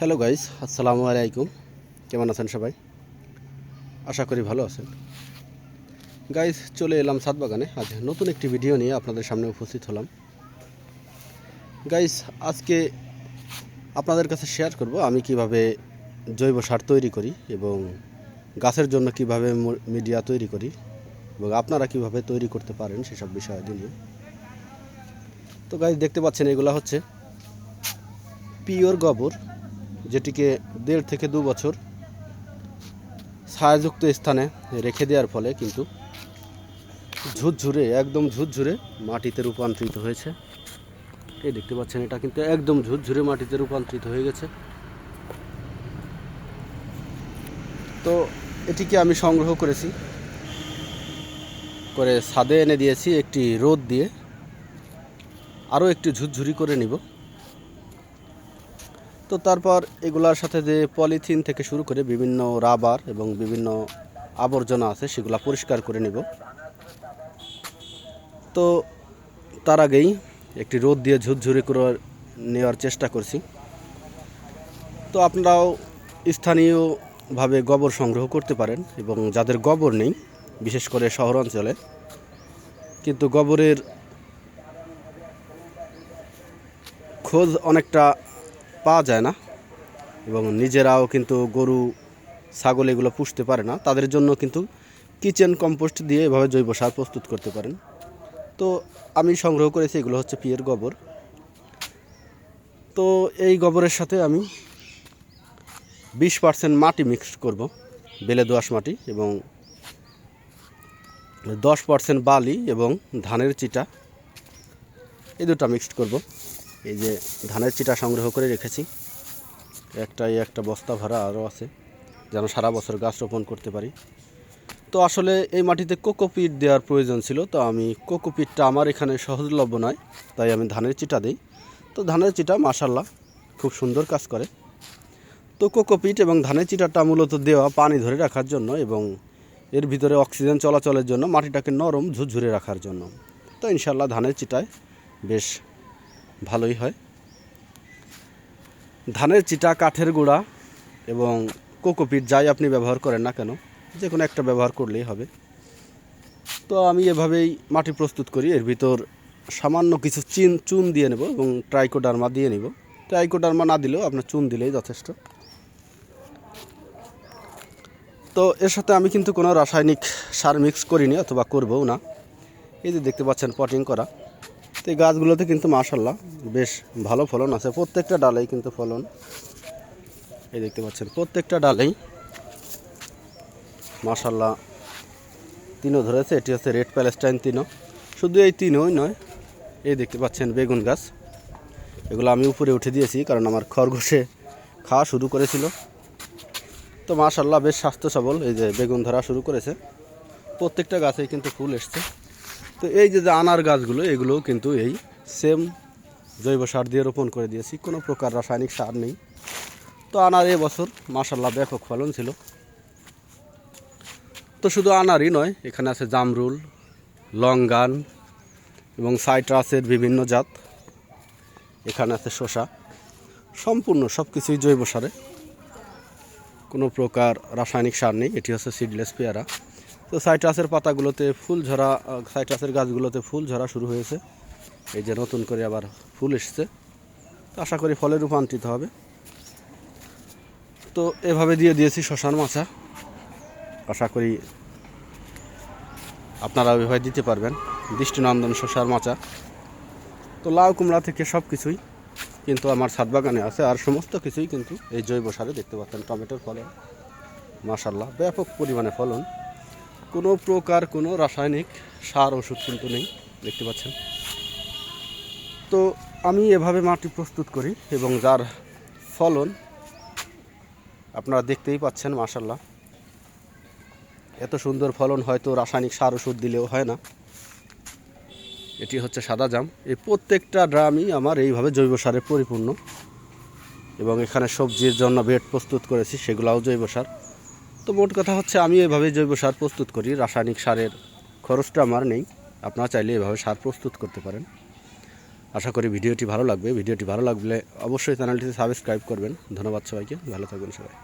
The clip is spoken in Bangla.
হ্যালো গাইস আসসালামু আলাইকুম কেমন আছেন সবাই? আশা করি ভালো আছেন। গাইস চলে এলাম সাত বাগানে। আজ নতুন একটি ভিডিও নিয়ে আপনাদের সামনে উপস্থিত হলাম। গাইস আজকে আপনাদের কাছে শেয়ার করব আমি কীভাবে জৈব সার তৈরি করি এবং গাছের জন্য কীভাবে মিডিয়া তৈরি করি এবং আপনারা কীভাবে তৈরি করতে পারেন সেসব বিষয় নিয়ে। তো গাইস দেখতে পাচ্ছেন এগুলো হচ্ছে পিওর গোবর। যেটিকে দেড় থেকে দু বছর ছায়াযুক্ত স্থানে রেখে দেওয়ার ফলে কিন্তু ঝুরঝুরে, একদম ঝুরঝুরে মাটিতে রূপান্তরিত হয়েছে। এই দেখতে পাচ্ছেন, এটা কিন্তু একদম ঝুরঝুরে মাটিতে রূপান্তরিত হয়ে গেছে। তো এটিকে আমি সংগ্রহ করেছি। করে ছাদে এনে দিয়েছি একটি রোদ দিয়ে। আরও একটু ঝুরঝুরি করে নিব। তো তারপর এগুলার সাথে যে পলিথিন থেকে শুরু করে বিভিন্ন রাবার এবং বিভিন্ন আবর্জনা আছে, সেগুলা পরিষ্কার করে নেব। তো তার আগেই একটি রোদ দিয়ে ঝুরঝুরি করে নেওয়ার চেষ্টা করছি। তো আপনারাও স্থানীয়ভাবে গোবর সংগ্রহ করতে পারেন এবং যাদের গোবর নেই, বিশেষ করে শহরাঞ্চলে কিন্তু গোবরের খোঁজ অনেকটা পাওয়া যায় না। এবং নিজেরাও কিন্তু গরু, ছাগল এগুলো পুষতে পারে না। তাদের জন্য কিন্তু কিচেন কম্পোস্ট দিয়ে এভাবে জৈব সার প্রস্তুত করতে পারেন। তো আমি সংগ্রহ করেছি, এগুলো হচ্ছে পিয়ের গোবর। তো এই গোবরের সাথে আমি বিশ পার্সেন্ট মাটি মিক্স করব, বেলে দোআঁশ মাটি এবং দশ পার্সেন্ট বালি এবং ধানের চিটা। এই দুটো মিক্সড করব। এই যে ধানের চিটা সংগ্রহ করে রেখেছি। একটাই একটা বস্তা ভরা আরও আছে, যেন সারা বছর গাছ রোপণ করতে পারি। তো আসলে এই মাটিতে কোকোপিট দেওয়ার প্রয়োজন ছিল, তো আমি কোকোপিটটা আমার এখানে সহজলভ্য নয়, তাই আমি ধানের চিটা দিই। তো ধানের চিটা মাসাল্লাহ খুব সুন্দর কাজ করে। তো কোকোপিট এবং ধানের চিটাটা মূলত দেওয়া পানি ধরে রাখার জন্য এবং এর ভিতরে অক্সিজেন চলাচলের জন্য মাটিটাকে নরম ঝুরঝুরে রাখার জন্য। তো ইনশাল্লাহ ধানের চিটায় বেশ ভালোই হয়। ধানের চিটা, কাঠের গুঁড়া এবং কোকোপিট যাই আপনি ব্যবহার করেন না কেন যে কোনো একটা ব্যবহার করলেই হবে। তো আমি এভাবেই মাটি প্রস্তুত করি, এর ভিতর সামান্য কিছু চিন, চুন দিয়ে নেব এবং ট্রাইকোডার্মা দিয়ে নেব। ট্রাইকোডার্মা না দিলেও আপনার চুন দিলেই যথেষ্ট। তো এর সাথে আমি কিন্তু কোনো রাসায়নিক সার মিক্স করিনি অথবা করবও না। এই যে দেখতে পাচ্ছেন পটিং করা। এই গাছগুলোতে কিন্তু মাশাল্লাহ বেশ ভালো ফলন আছে। প্রত্যেকটা ডালেই কিন্তু ফলন। এই দেখতে পাচ্ছেন, প্রত্যেকটা ডালেই মাশাল্লাহ তিনও ধরেছে। এটি হচ্ছে রেড প্যালেস্টাইন তিনও। শুধু এই তিনই নয়, এই দেখতে পাচ্ছেন বেগুন গাছ। এগুলো আমি উপরে উঠে দিয়েছি কারণ আমার খরগোশে খাওয়া শুরু করেছিল। তো মাশাল্লাহ বেশ স্বাস্থ্য সবল এই যে বেগুন ধরা শুরু করেছে। প্রত্যেকটা গাছেই কিন্তু ফুল এসছে। তো এই যে আনার গাছগুলো, এগুলোও কিন্তু এই সেম জৈব সার দিয়ে রোপণ করে দিয়েছি। কোনো প্রকার রাসায়নিক সার নেই। তো আনার এবছর মাসাল্লাহ ব্যাপক ফলন ছিল। তো শুধু আনারই নয়, এখানে আছে জামরুল, লঙ্গান এবং সাইট্রাসের বিভিন্ন জাত। এখানে আছে শসা। সম্পূর্ণ সব কিছুই জৈব সারে। কোনো প্রকার রাসায়নিক সার নেই। এটি হচ্ছে সিডলেস পেয়ারা। তো সাইট্রাসের পাতাগুলোতে ফুল ঝরা সাইট্রাসের গাছগুলোতে ফুল ঝরা শুরু হয়েছে। এই যে নতুন করে আবার ফুল এসছে। তো আশা করি ফলে রূপান্তরিত হবে। তো এভাবে দিয়ে দিয়েছি শ্মশান মাছা আশা করি আপনারা ওইভাবে দিতে পারবেন। দৃষ্টিনন্দন শশার মাচা। তো লাউ, কুমড়া থেকে সব কিছুই কিন্তু আমার ছাদ বাগানে আছে। আর সমস্ত কিছুই কিন্তু এই জৈব সারে দেখতে পাচ্ছেন। টমেটোর ফলন মাশাল্লাহ ব্যাপক পরিমাণে ফলন। কোনো প্রকার কোনো রাসায়নিক সার ওষুধ কিন্তু নেই, দেখতে পাচ্ছেন। তো আমি এভাবে মাটি প্রস্তুত করি এবং যার ফলন আপনারা দেখতেই পাচ্ছেন মাশাল্লাহ এত সুন্দর ফলন হয়তো রাসায়নিক সার ওষুধ দিলেও হয় না। এটি হচ্ছে সাদা জাম। এই প্রত্যেকটা ড্রামই আমার এইভাবে জৈব সারে পরিপূর্ণ এবং এখানে সবজির জন্য বেড প্রস্তুত করেছি, সেগুলাও জৈব সার। তো মোট কথা হচ্ছে আমি এভাবে জৈব সার প্রস্তুত করি, রাসায়নিক সারের খরচটা আমার নেই, আপনারা চাইলে এভাবে সার প্রস্তুত করতে পারেন। আশা করি ভিডিওটি ভালো লাগবে, ভিডিওটি ভালো লাগলে অবশ্যই চ্যানেলটিতে সাবস্ক্রাইব করবেন। ধন্যবাদ সবাইকে, ভালো থাকবেন সবাই।